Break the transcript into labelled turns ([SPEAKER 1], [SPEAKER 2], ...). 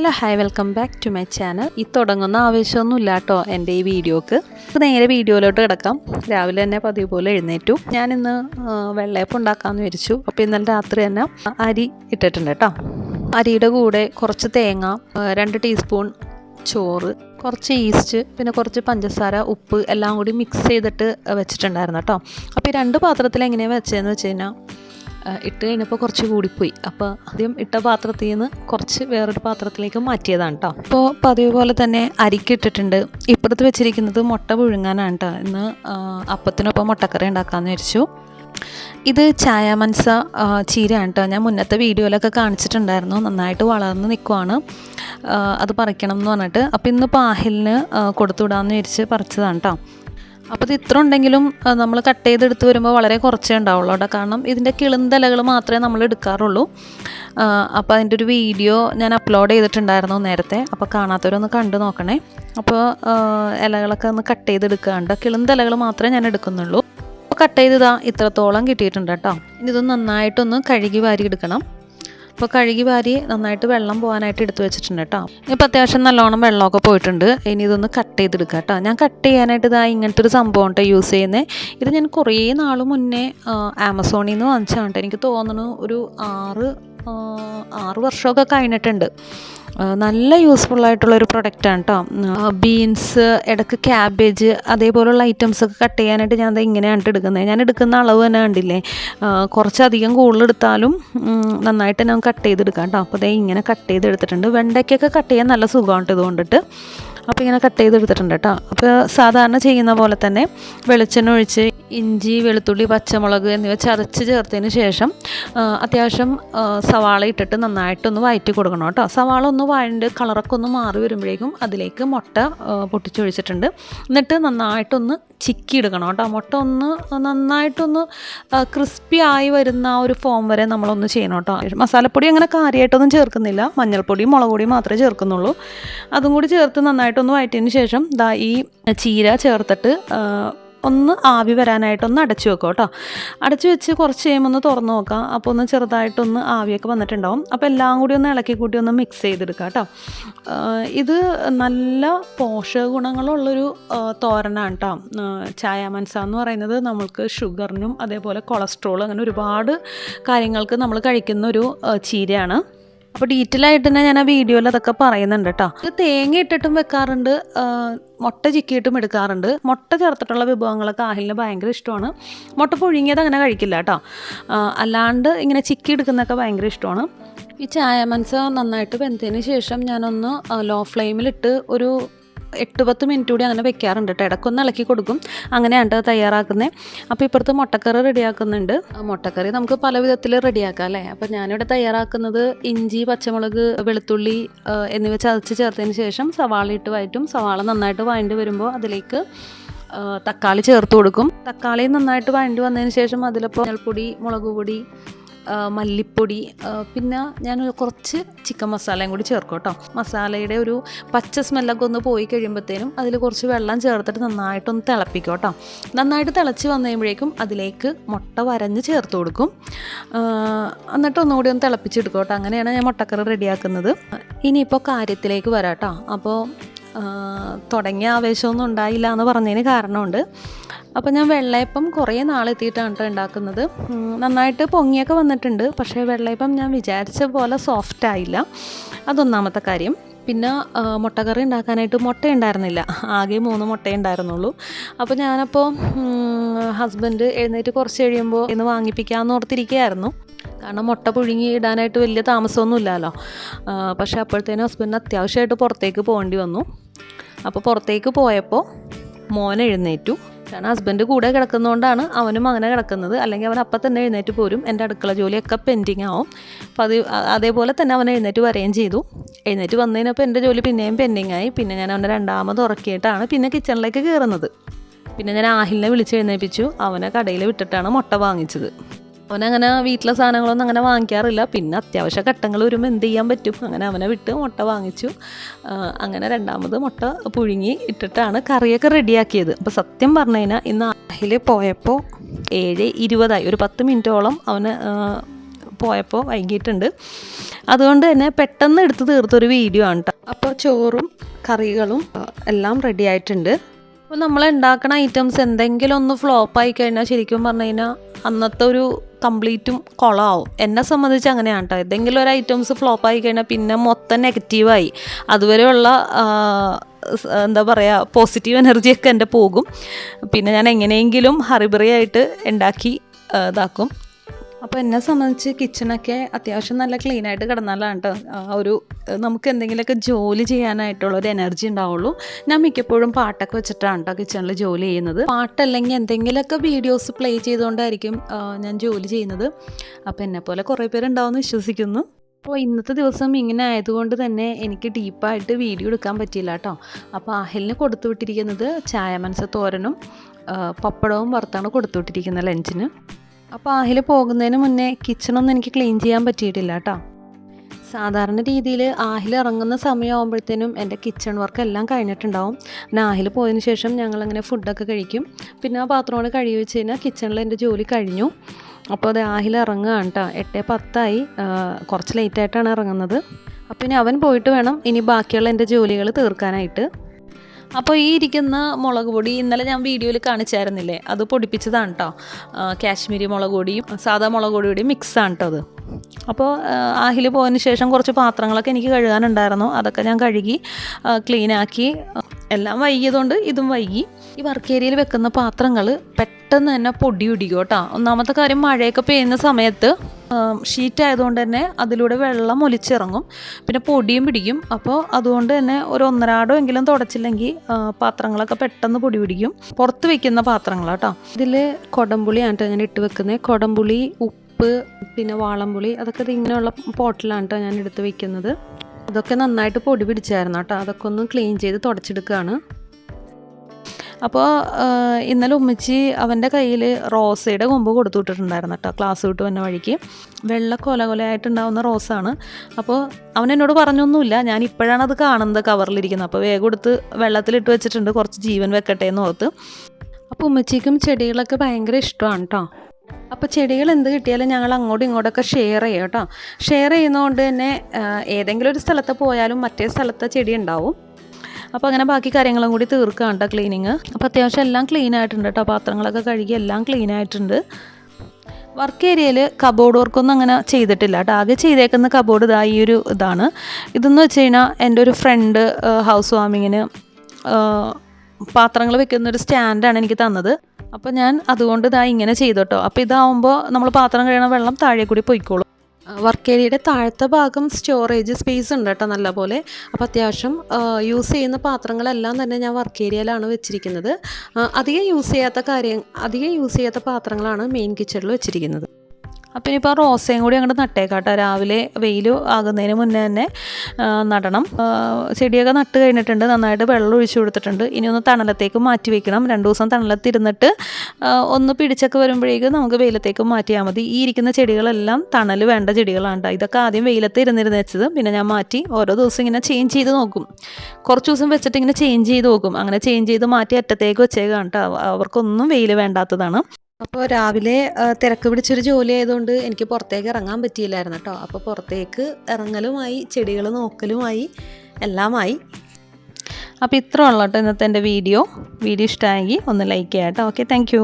[SPEAKER 1] Hello hi welcome back to my channel. ഈ തുടങ്ങുന്ന ആവശ്യമൊന്നും ഇല്ല കേട്ടോ എന്റെ ഈ വീഡിയോക്ക്. നേരെ വീഡിയോയിലോട്ട് കിടക്കാം. രാവിലെ തന്നെ പതിവ് പോലെ എഴുന്നേറ്റു. ഞാനിന്ന് ഇന്ന് വെള്ളയപ്പം ഉണ്ടാക്കാമെന്ന് വിചാരിച്ചു. അപ്പോൾ ഇന്നലെ രാത്രി തന്നെ അരി ഇട്ടിട്ടുണ്ട് കേട്ടോ. അരിയുടെ കൂടെ കുറച്ച് തേങ്ങ രണ്ട് ടീസ്പൂൺ ചോറ് കുറച്ച് ഈസ്റ്റ് പിന്നെ കുറച്ച് പഞ്ചസാര ഉപ്പ് എല്ലാം കൂടി മിക്സ് ചെയ്തിട്ട് വെച്ചിട്ടുണ്ടായിരുന്നു കേട്ടോ. അപ്പോൾ ഈ രണ്ട് പാത്രത്തിൽ എങ്ങനെയാണ് വെച്ചതെന്ന് വെച്ച് കഴിഞ്ഞാൽ ഇട്ട് കഴിഞ്ഞപ്പോൾ കുറച്ച് കൂടിപ്പോയി. അപ്പോൾ ആദ്യം ഇട്ട പാത്രത്തിൽ നിന്ന് കുറച്ച് വേറൊരു പാത്രത്തിലേക്ക് മാറ്റിയതാണ് കേട്ടോ അപ്പോൾ പതിവ് പോലെ തന്നെ അരിക്കിട്ടിട്ടുണ്ട് ഇപ്പുറത്ത് വെച്ചിരിക്കുന്നത് മുട്ട പുഴുങ്ങാനാണ് കേട്ടോ ഇന്ന് അപ്പത്തിനൊപ്പം മുട്ടക്കറി ഉണ്ടാക്കാമെന്ന് വിചാരിച്ചു. ഇത് ചായ മനസ ആ, ചീരയാണ് കേട്ടോ ഞാൻ മുന്നത്തെ വീഡിയോയിലൊക്കെ കാണിച്ചിട്ടുണ്ടായിരുന്നു. നന്നായിട്ട് വളർന്ന് നിൽക്കുവാണ് അത് പറിക്കണം എന്ന് പറഞ്ഞിട്ട്. അപ്പോൾ ഇന്ന് പാഹിലിന് കൊടുത്തുവിടാമെന്ന് വിചാരിച്ച് പറിച്ചതാണ് കേട്ടോ അപ്പോൾ ഇത് ഇത്ര ഉണ്ടെങ്കിലും നമ്മൾ കട്ട് ചെയ്തെടുത്ത് വരുമ്പോൾ വളരെ കുറച്ചേ ഉണ്ടാവുള്ളൂ കേട്ടോ. കാരണം ഇതിന്റെ കിളുന്തലകൾ മാത്രമേ നമ്മൾ എടുക്കാറുള്ളൂ. അപ്പോൾ അതിന്റെ ഒരു വീഡിയോ ഞാൻ അപ്ലോഡ് ചെയ്തിട്ടുണ്ടായിരുന്നു നേരത്തെ. അപ്പോൾ കാണാത്തവരൊന്ന് കണ്ടു നോക്കണേ. അപ്പോൾ ഇലകളൊക്കെ ഒന്ന് കട്ട് ചെയ്തെടുക്കാണ്ട് കിളുന്തലകൾ മാത്രമേ ഞാൻ എടുക്കുന്നുള്ളൂ. അപ്പോൾ കട്ട് ചെയ്തതാ ഇത്രത്തോളം കിട്ടിയിട്ടുണ്ട് കേട്ടോ. ഇനി ഇതൊന്ന് നന്നായിട്ടൊന്ന് കഴുകി വാരി എടുക്കണം അപ്പോൾ കഴുകി വാരി നന്നായിട്ട് വെള്ളം പോകാനായിട്ട് എടുത്തു വെച്ചിട്ടുണ്ട് കേട്ടോ ഇപ്പോൾ അത്യാവശ്യം നല്ലോണം വെള്ളമൊക്കെ പോയിട്ടുണ്ട്. ഇനി ഇതൊന്ന് കട്ട് ചെയ്തെടുക്കുക കേട്ടോ ഞാൻ കട്ട് ചെയ്യാനായിട്ട് ഇതാ ഇങ്ങനത്തെ ഒരു സംഭവം കേട്ടോ യൂസ് ചെയ്യുന്നത് ഇത് ഞാൻ കുറേ നാൾ മുന്നേ ആമസോണിൽ നിന്ന് വാങ്ങിച്ചാണ് കേട്ടോ എനിക്ക് തോന്നുന്നു ഒരു ആറ് ആറ് വർഷമൊക്കെ കഴിഞ്ഞിട്ടുണ്ട്. നല്ല യൂസ്ഫുൾ ആയിട്ടുള്ള ഒരു പ്രൊഡക്റ്റാണ് കേട്ടോ ബീൻസ് ഇടയ്ക്ക് ക്യാബേജ് അതേപോലുള്ള ഐറ്റംസ് ഒക്കെ കട്ട് ചെയ്യാനായിട്ട് ഞാൻ അത് ഇങ്ങനെയാണ് എടുക്കുന്നത് ഞാൻ എടുക്കുന്ന അളവ് തന്നെ കണ്ടില്ലേ? കുറച്ചധികം ഉം, നന്നായിട്ട് ഞാൻ കട്ട് ചെയ്തെടുക്കാം കേട്ടോ അപ്പോൾ അതേ ഇങ്ങനെ കട്ട് ചെയ്തെടുത്തിട്ടുണ്ട്. വെണ്ടയ്ക്കൊക്കെ കട്ട് ചെയ്യാൻ നല്ല സുഖമാണ് ട്ടോ ഇത് കൊണ്ടിട്ട് അപ്പോൾ ഇങ്ങനെ കട്ട് ചെയ്തെടുത്തിട്ടുണ്ട് കേട്ടോ അപ്പോൾ സാധാരണ ചെയ്യുന്ന പോലെ തന്നെ വെളിച്ചെണ്ണ ഒഴിച്ച് ഇഞ്ചി വെളുത്തുള്ളി പച്ചമുളക് എന്നിവ ചതച്ച് ചേർത്തതിന് ശേഷം അത്യാവശ്യം സവാള ഇട്ടിട്ട് നന്നായിട്ടൊന്ന് വഴറ്റി കൊടുക്കണം കേട്ടോ സവാള ഒന്ന് വഴണ്ട് കളറൊക്കെ ഒന്ന് മാറി വരുമ്പോഴേക്കും അതിലേക്ക് മുട്ട പൊട്ടിച്ചൊഴിച്ചിട്ടുണ്ട്. എന്നിട്ട് നന്നായിട്ടൊന്ന് ചിക്കി എടുക്കണം കേട്ടോ മുട്ട ഒന്ന് നന്നായിട്ടൊന്ന് ക്രിസ്പി ആയി വരുന്ന ആ ഒരു ഫോം വരെ നമ്മളൊന്ന് ചെയ്യണം കേട്ടോ മസാലപ്പൊടി അങ്ങനെ കാര്യമായിട്ടൊന്നും ചേർക്കുന്നില്ല. മഞ്ഞൾപ്പൊടിയും മുളക് പൊടിയും മാത്രമേ ചേർക്കുന്നുള്ളൂ. അതും കൂടി ചേർത്ത് നന്നായിട്ടൊന്ന് വഴറ്റിയതിന് ശേഷം ദാ ഈ ചീര ചേർത്തിട്ട് ഒന്ന് ആവി വരാനായിട്ടൊന്ന് അടച്ചു വെക്കുക കേട്ടോ. അടച്ചു വെച്ച് കുറച്ച് കഴിയുമ്പോൾ ഒന്ന് തുറന്നു നോക്കാം. അപ്പോൾ ഒന്ന് ചെറുതായിട്ടൊന്ന് ആവിയൊക്കെ വന്നിട്ടുണ്ടാവും. അപ്പോൾ എല്ലാം കൂടി ഒന്ന് ഇളക്കി കൂട്ടി ഒന്ന് മിക്സ് ചെയ്തെടുക്കുക കേട്ടോ. ഇത് നല്ല പോഷക ഗുണങ്ങളുള്ളൊരു തോരനാണ് കേട്ടോ. ആ, ചായ മൻസ എന്ന് പറയുന്നത് നമ്മൾക്ക് ഷുഗറിനും അതേപോലെ കൊളസ്ട്രോൾ അങ്ങനെ ഒരുപാട് കാര്യങ്ങൾക്ക് നമ്മൾ കഴിക്കുന്ന ഒരു ചീരയാണ്. അപ്പോൾ ഡീറ്റെയിൽ ആയിട്ട് തന്നെ ഞാൻ ആ വീഡിയോയിൽ അതൊക്കെ പറയുന്നുണ്ട് കേട്ടോ. ഇത് തേങ്ങ ഇട്ടിട്ടും വെക്കാറുണ്ട് മുട്ട ചിക്കിയിട്ടും എടുക്കാറുണ്ട്. മുട്ട ചേർത്തിട്ടുള്ള വിഭവങ്ങളൊക്കെ ആഹിലിന് ഭയങ്കര ഇഷ്ടമാണ്. മുട്ട പുഴുങ്ങിയത് അങ്ങനെ കഴിക്കില്ല കേട്ടോ. അല്ലാണ്ട് ഇങ്ങനെ ചിക്കി എടുക്കുന്നതൊക്കെ ഭയങ്കര ഇഷ്ടമാണ്. ഈ ചായ മനസ്സ് നന്നായിട്ട് വെന്തതിന് ശേഷം ഞാനൊന്ന് ലോ ഫ്ലെയിമിലിട്ട് ഒരു എട്ട് പത്ത് മിനിറ്റ് കൂടി അങ്ങനെ വെക്കാറുണ്ട് കേട്ടോ ഇടയ്ക്കൊന്ന് ഇളക്കി കൊടുക്കും. അങ്ങനെയാണ് തയ്യാറാക്കുന്നത് അപ്പോൾ ഇപ്പുറത്ത് മുട്ടക്കറി റെഡിയാക്കുന്നുണ്ട്. മുട്ടക്കറി നമുക്ക് പല വിധത്തിൽ റെഡിയാക്കാം അല്ലേ? അപ്പോൾ ഞാനിവിടെ തയ്യാറാക്കുന്നത് ഇഞ്ചി പച്ചമുളക് വെളുത്തുള്ളി എന്നിവ ചതച്ച് ചേർത്തതിന് ശേഷം സവാള ഇട്ട് വഴറ്റും. സവാള നന്നായിട്ട് വഴണ്ടി വരുമ്പോൾ അതിലേക്ക് തക്കാളി ചേർത്ത് കൊടുക്കും. തക്കാളി നന്നായിട്ട് വഴണ്ടി വന്നതിന് ശേഷം അതിലിപ്പോൾ മഞ്ഞൾപ്പൊടി മുളക് പൊടി മല്ലിപ്പൊടി പിന്നെ ഞാൻ കുറച്ച് ചിക്കൻ മസാലയും കൂടി ചേർക്കും കേട്ടോ. മസാലയുടെ ഒരു പച്ച സ്മെല്ലൊക്കെ ഒന്ന് പോയി കഴിയുമ്പോഴത്തേനും അതിൽ കുറച്ച് വെള്ളം ചേർത്തിട്ട് നന്നായിട്ടൊന്ന് തിളപ്പിക്കും കേട്ടോ. നന്നായിട്ട് തിളച്ച് വന്നു കഴിയുമ്പോഴേക്കും അതിലേക്ക് മുട്ട വരഞ്ഞ് ചേർത്ത് കൊടുക്കും. എന്നിട്ട് ഒന്നുകൂടി ഒന്ന് തിളപ്പിച്ചെടുക്കും കേട്ടോ. അങ്ങനെയാണ് ഞാൻ മുട്ടക്കറി റെഡിയാക്കുന്നത്. ഇനിയിപ്പോൾ കാര്യത്തിലേക്ക് വരാം കേട്ടോ. അപ്പോൾ തുടങ്ങിയ ആവേശമൊന്നും ഉണ്ടായില്ല എന്ന് പറഞ്ഞതിന് കാരണമുണ്ട്. അപ്പോൾ ഞാൻ വെള്ളയപ്പം കുറേ നാളെത്തിയിട്ടാണ് കേട്ടോ ഉണ്ടാക്കുന്നത് നന്നായിട്ട് പൊങ്ങിയൊക്കെ വന്നിട്ടുണ്ട്. പക്ഷേ വെള്ളയപ്പം ഞാൻ വിചാരിച്ച പോലെ സോഫ്റ്റ് ആയില്ല. അതൊന്നാമത്തെ കാര്യം. പിന്നെ മുട്ടക്കറി ഉണ്ടാക്കാനായിട്ട് മുട്ട ഉണ്ടായിരുന്നില്ല ആകെ മൂന്ന് മുട്ടയേ ഉണ്ടായിരുന്നുള്ളൂ അപ്പോൾ ഞാനപ്പോൾ ഹസ്ബൻഡ് എഴുന്നേറ്റ് കുറച്ച് കഴിയുമ്പോൾ ഇന്ന് വാങ്ങിപ്പിക്കാമെന്ന് ഓർത്തിരിക്കുകയായിരുന്നു കാരണം മുട്ട പുഴുങ്ങി ഇടാനായിട്ട് വലിയ താമസമൊന്നുമില്ലല്ലോ പക്ഷേ അപ്പോഴത്തേനും ഹസ്ബൻഡിന് അത്യാവശ്യമായിട്ട് പുറത്തേക്ക് പോകേണ്ടി വന്നു. അപ്പോൾ പുറത്തേക്ക് പോയപ്പോൾ മോൻ എഴുന്നേറ്റു. കാരണം ഹസ്ബൻഡ് കൂടെ കിടക്കുന്നതുകൊണ്ടാണ് അവനും അങ്ങനെ കിടക്കുന്നത്. അല്ലെങ്കിൽ അവൻ അപ്പം തന്നെ എഴുന്നേറ്റ് പോരും. എന്റെ അടുക്കള ജോലിയൊക്കെ പെൻഡിങ് ആവും. അപ്പോൾ അത് അതേപോലെ തന്നെ അവൻ എഴുന്നേറ്റ് വരികയും ചെയ്തു. എഴുന്നേറ്റ് വന്നതിനപ്പോൾ എന്റെ ജോലി പിന്നെയും പെൻഡിങ് ആയി. പിന്നെ ഞാൻ അവന്റെ രണ്ടാമത് ഉറക്കിയിട്ടാണ് പിന്നെ കിച്ചണിലേക്ക് കയറുന്നത് പിന്നെ ഞാൻ ആഹിലിനെ വിളിച്ച് എഴുന്നേൽപ്പിച്ചു അവനെ കടയിൽ വിട്ടിട്ടാണ് മുട്ട വാങ്ങിച്ചത്. അവനങ്ങനെ വീട്ടിലെ സാധനങ്ങളൊന്നും അങ്ങനെ വാങ്ങിക്കാറില്ല. പിന്നെ അത്യാവശ്യ ഘട്ടങ്ങൾ വരുമ്പോൾ എന്ത് ചെയ്യാൻ പറ്റും? അങ്ങനെ അവനെ വിട്ട് മുട്ട വാങ്ങിച്ചു. അങ്ങനെ രണ്ടാമത് മുട്ട പുഴുങ്ങി ഇട്ടിട്ടാണ് കറിയൊക്കെ റെഡിയാക്കിയത്. അപ്പോൾ സത്യം പറഞ്ഞു കഴിഞ്ഞാൽ ഇന്ന് അഹിൽ പോയപ്പോൾ ഏഴ് ഇരുപതായി. ഒരു പത്ത് മിനിറ്റോളം അവന് പോയപ്പോൾ വൈകിട്ടുണ്ട് അതുകൊണ്ട് തന്നെ പെട്ടെന്ന് എടുത്ത് തീർത്തൊരു വീഡിയോ ആണ് കേട്ടോ അപ്പോൾ ചോറും കറികളും എല്ലാം റെഡി ആയിട്ടുണ്ട് അപ്പോൾ നമ്മൾ ഉണ്ടാക്കുന്ന ഐറ്റംസ് എന്തെങ്കിലും ഒന്ന് ഫ്ലോപ്പ് ആയി കഴിഞ്ഞാൽ ശരിക്കും പറഞ്ഞു കഴിഞ്ഞാൽ അന്നത്തെ ഒരു കംപ്ലീറ്റും കുളമാവും എന്നെ സംബന്ധിച്ച് അങ്ങനെയാണ് കേട്ടോ എന്തെങ്കിലും ഒരു ഐറ്റംസ് ഫ്ലോപ്പ് ആയി കഴിഞ്ഞാൽ പിന്നെ മൊത്തം നെഗറ്റീവായി അതുവരെയുള്ള എന്താ പറയുക പോസിറ്റീവ് എനർജിയൊക്കെ എന്റെ പോകും. പിന്നെ ഞാൻ എങ്ങനെയെങ്കിലും ഹറിബറിയായിട്ട് ഉണ്ടാക്കി ഇതാക്കും. അപ്പോൾ എന്നെ സംബന്ധിച്ച് കിച്ചണൊക്കെ അത്യാവശ്യം നല്ല ക്ലീൻ ആയിട്ട് കിടന്നാലാണ് കേട്ടോ ഒരു നമുക്ക് എന്തെങ്കിലുമൊക്കെ ജോലി ചെയ്യാനായിട്ടുള്ള ഒരു എനർജി ഉണ്ടാവുള്ളൂ. ഞാൻ മിക്കപ്പോഴും പാട്ടൊക്കെ വെച്ചിട്ടാണ് കേട്ടോ കിച്ചണിൽ ജോലി ചെയ്യുന്നത്. പാട്ടല്ലെങ്കിൽ എന്തെങ്കിലുമൊക്കെ വീഡിയോസ് പ്ലേ ചെയ്തുകൊണ്ടായിരിക്കും ഞാൻ ജോലി ചെയ്യുന്നത്. അപ്പോൾ എന്നെപ്പോലെ കുറേ പേരുണ്ടാവുമെന്ന് വിശ്വസിക്കുന്നു. അപ്പോൾ ഇന്നത്തെ ദിവസം ഇങ്ങനെ ആയതുകൊണ്ട് തന്നെ എനിക്ക് ഡീപ്പായിട്ട് വീഡിയോ എടുക്കാൻ പറ്റിയില്ല കേട്ടോ അപ്പോൾ അഹലിന് കൊടുത്തു വിട്ടിരിക്കുന്നത് ചായ മനസ്സ തോരനും പപ്പടവും വറുത്താണ് കൊടുത്തു വിട്ടിരിക്കുന്നത് ലഞ്ചിന്. അപ്പോൾ ആഹിൽ പോകുന്നതിന് മുന്നേ കിച്ചണൊന്നും എനിക്ക് ക്ലീൻ ചെയ്യാൻ പറ്റിയിട്ടില്ല കേട്ടോ സാധാരണ രീതിയിൽ ആഹിൽ ഇറങ്ങുന്ന സമയമാകുമ്പോഴത്തേനും എന്റെ കിച്ചൺ വർക്ക് എല്ലാം കഴിഞ്ഞിട്ടുണ്ടാവും. പിന്നെ ആഹിൽ പോയതിന് ശേഷം ഞങ്ങളങ്ങനെ ഫുഡൊക്കെ കഴിക്കും. പിന്നെ ആ പാത്രമാണ് കഴുകി വെച്ച് കഴിഞ്ഞാൽ കിച്ചണിൽ എന്റെ ജോലി കഴിഞ്ഞു. അപ്പോൾ അത് ആഹിൽ ഇറങ്ങുകയാണ് കേട്ടോ എട്ട് പത്തായി. കുറച്ച് ലേറ്റായിട്ടാണ് ഇറങ്ങുന്നത്. അപ്പോൾ ഇനി അവൻ പോയിട്ട് വേണം ഇനി ബാക്കിയുള്ള എന്റെ ജോലികൾ തീർക്കാനായിട്ട്. അപ്പോൾ ഈ ഇരിക്കുന്ന മുളക് പൊടി ഇന്നലെ ഞാൻ വീഡിയോയിൽ കാണിച്ചായിരുന്നില്ലേ? അത് പൊടിപ്പിച്ചതാണ് കേട്ടോ കാശ്മീരി മുളക് പൊടിയും സാധാ മുളക് പൊടിയുടെയും മിക്സാണ് കേട്ടോ അത്. അപ്പോൾ ആഹിൽ പോയതിന് ശേഷം കുറച്ച് പാത്രങ്ങളൊക്കെ എനിക്ക് കഴുകാനുണ്ടായിരുന്നു. അതൊക്കെ ഞാൻ കഴുകി ക്ലീനാക്കി എല്ലാം വൈകിയതുകൊണ്ട് ഇതും വൈകി. ഈ വർക്ക് ഏരിയയിൽ വെക്കുന്ന പാത്രങ്ങൾ പെട്ടെന്ന് തന്നെ പൊടി പിടിക്കും കേട്ടോ. ഒന്നാമത്തെ കാര്യം മഴയൊക്കെ പെയ്യുന്ന സമയത്ത് ഷീറ്റ് ആയതുകൊണ്ട് തന്നെ അതിലൂടെ വെള്ളം ഒലിച്ചിറങ്ങും. പിന്നെ പൊടിയും പിടിക്കും. അപ്പോൾ അതുകൊണ്ട് തന്നെ ഒരു ഒന്നരാടോ എങ്കിലും തുടച്ചില്ലെങ്കിൽ പാത്രങ്ങളൊക്കെ പെട്ടെന്ന് പൊടി പിടിക്കും. പുറത്ത് വെക്കുന്ന പാത്രങ്ങളാട്ടോ ഇതിൽ കൊടംപുളിയാണ് ആണ് ഞാൻ ഇട്ട് വെക്കുന്നത്. കൊടംപുളി ഉപ്പ് പിന്നെ വാളംപുളി അതൊക്കെ ഇങ്ങനെയുള്ള പോട്ടിലാണ് ഞാൻ എടുത്ത് വെക്കുന്നത്. അതൊക്കെ നന്നായിട്ട് പൊടി പിടിച്ചായിരുന്നു കേട്ടോ. അതൊക്കെ ഒന്ന് ക്ലീൻ ചെയ്ത് തുടച്ചെടുക്കുകയാണ്. അപ്പോൾ ഇന്നലെ ഉമ്മച്ചി അവന്റെ കയ്യിൽ റോസയുടെ കൊമ്പ് കൊടുത്തു വിട്ടിട്ടുണ്ടായിരുന്നു കേട്ടോ ക്ലാസ് വിട്ട് വന്ന വഴിക്ക്. വെള്ള കൊല കൊലയായിട്ടുണ്ടാവുന്ന റോസാണ്. അപ്പോൾ അവൻ എന്നോട് പറഞ്ഞൊന്നുമില്ല ഞാൻ ഇപ്പോഴാണ് അത് കാണുന്നത് കവറിലിരിക്കുന്നത്. അപ്പോൾ വേഗം എടുത്ത് വെള്ളത്തിലിട്ട് വെച്ചിട്ടുണ്ട് കുറച്ച് ജീവൻ വെക്കട്ടെ എന്ന് ഓർത്ത്. അപ്പോൾ ഉമ്മച്ചിക്കും ചെടികളൊക്കെ ഭയങ്കര ഇഷ്ടമാണ് കേട്ടോ. അപ്പോൾ ചെടികൾ എന്ത് കിട്ടിയാലും ഞങ്ങൾ അങ്ങോട്ടും ഇങ്ങോട്ടൊക്കെ ഷെയർ ചെയ്യും കേട്ടോ. ഷെയർ ചെയ്യുന്നതുകൊണ്ട് തന്നെ ഏതെങ്കിലും ഒരു സ്ഥലത്ത് പോയാലും മറ്റേ സ്ഥലത്തെ ചെടി ഉണ്ടാവും. അപ്പോൾ അങ്ങനെ ബാക്കി കാര്യങ്ങളും കൂടി തീർക്കുകയാണ് കേട്ടോ ക്ലീനിങ് അപ്പോൾ അത്യാവശ്യം എല്ലാം ക്ലീൻ ആയിട്ടുണ്ട് കേട്ടോ. പാത്രങ്ങളൊക്കെ കഴുകി എല്ലാം ക്ലീൻ ആയിട്ടുണ്ട്. വർക്ക് ഏരിയയിൽ കബോർഡ് വർക്കൊന്നും അങ്ങനെ ചെയ്തിട്ടില്ല കേട്ടോ. ആകെ ചെയ്തേക്കുന്ന കബോർഡ് ഇതാ ഈ ഒരു ഇതാണ്. ഇതെന്ന് വെച്ച് കഴിഞ്ഞാൽ എന്റെ ഒരു ഫ്രണ്ട് ഹൗസ് വാമിങ്ങിന് പാത്രങ്ങൾ വെക്കുന്ന ഒരു സ്റ്റാൻഡാണ് എനിക്ക് തന്നത്. അപ്പോൾ ഞാൻ അതുകൊണ്ട് ഇതാ ഇങ്ങനെ ചെയ്തോട്ടോ. അപ്പോൾ ഇതാവുമ്പോൾ നമ്മൾ പാത്രം കഴിയണ വെള്ളം താഴെ കൂടി പൊയ്ക്കോളും. വർക്ക് ഏരിയയുടെ താഴത്തെ ഭാഗം സ്റ്റോറേജ് സ്പേസ് ഉണ്ട് കേട്ടോ നല്ലപോലെ. അപ്പോൾ അത്യാവശ്യം യൂസ് ചെയ്യുന്ന പാത്രങ്ങളെല്ലാം തന്നെ ഞാൻ വർക്ക് ഏരിയയിലാണ് വെച്ചിരിക്കുന്നത് അധികം യൂസ് ചെയ്യാത്ത കാര്യം അധികം യൂസ് ചെയ്യാത്ത പാത്രങ്ങളാണ് മെയിൻ കിച്ചണിൽ വെച്ചിരിക്കുന്നത്. അപ്പോൾ ഇനിയിപ്പോൾ ആ റോസയും കൂടി അങ്ങോട്ട് നട്ടേക്കാട്ടോ. രാവിലെ വെയിൽ ആകുന്നതിന് മുന്നേ തന്നെ നടണം. ചെടിയൊക്കെ നട്ട് കഴിഞ്ഞിട്ടുണ്ട്. നന്നായിട്ട് വെള്ളം ഒഴിച്ചു കൊടുത്തിട്ടുണ്ട്. ഇനി ഒന്ന് തണലത്തേക്ക് മാറ്റി വെക്കണം. രണ്ട് ദിവസം തണലത്തിരുന്നിട്ട് ഒന്ന് പിടിച്ചൊക്കെ വരുമ്പോഴേക്കും നമുക്ക് വെയിലത്തേക്ക് മാറ്റിയാൽ മതി. ഈ ഇരിക്കുന്ന ചെടികളെല്ലാം തണൽ വേണ്ട ചെടികളാണ്. ഇതൊക്കെ ആദ്യം വെയിലത്ത് ഇരുന്നിരുന്ന് വെച്ചത്. പിന്നെ ഞാൻ മാറ്റി ഓരോ ദിവസം ഇങ്ങനെ ചേഞ്ച് ചെയ്ത് നോക്കും. കുറച്ച് ദിവസം വെച്ചിട്ട് ഇങ്ങനെ ചേഞ്ച് ചെയ്ത് നോക്കും. അങ്ങനെ ചേഞ്ച് ചെയ്ത് മാറ്റി അറ്റത്തേക്ക് വെച്ചേക്കാണ് കേട്ടോ അവർക്കൊന്നും വെയിൽ വേണ്ടാത്തതാണ്. അപ്പോൾ രാവിലെ തിരക്ക് പിടിച്ചൊരു ജോലി ആയതുകൊണ്ട് എനിക്ക് പുറത്തേക്ക് ഇറങ്ങാൻ പറ്റിയില്ലായിരുന്നു കേട്ടോ. അപ്പോൾ പുറത്തേക്ക് ഇറങ്ങലുമായി ചെടികൾ നോക്കലുമായി എല്ലാമായി. അപ്പോൾ ഇത്ര കേട്ടോ ഇന്നത്തെ എന്റെ വീഡിയോ. വീഡിയോ ഇഷ്ടമായെങ്കിൽ ഒന്ന് ലൈക്ക് ചെയ്യാം കേട്ടോ. Okay thank